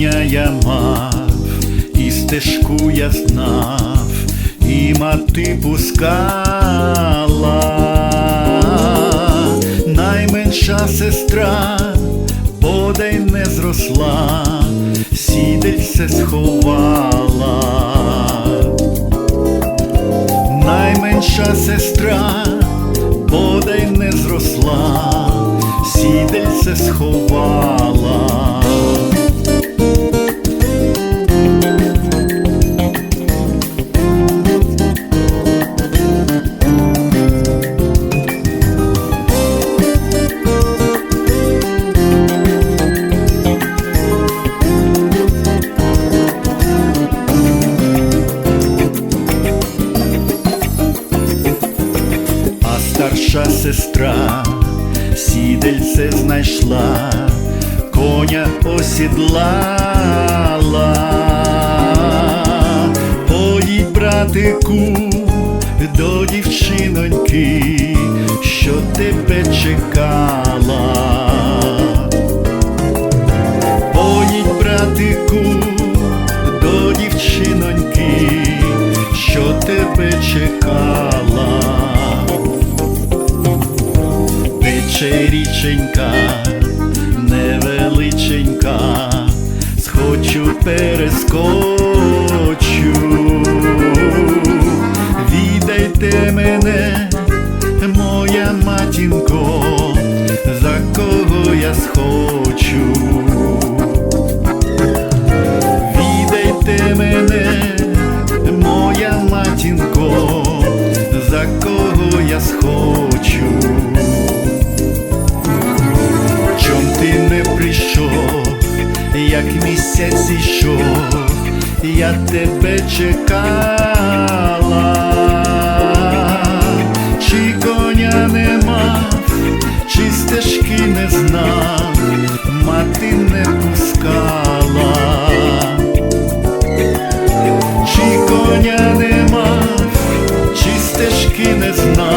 коня я мав, і стежку я знав, і мати пускала, найменша сестра, бодай не зросла, сідельце сховала найменша сестра, бодай не зросла, сідельце сховала. Старша сестра сідельце знайшла, коня осідлала, поїдь, братику, до дівчиноньки, що тебе чекала. Поїдь, братику, до дівчиноньки, що тебе чекала. Тече річенька, невеличенька, схочу перескочу, відайте мене, як місяць ішов, я тебе чекала, чи коня не мав, чи стежки не знав, мати не пускала, чи коня не мав, чи стежки не знав.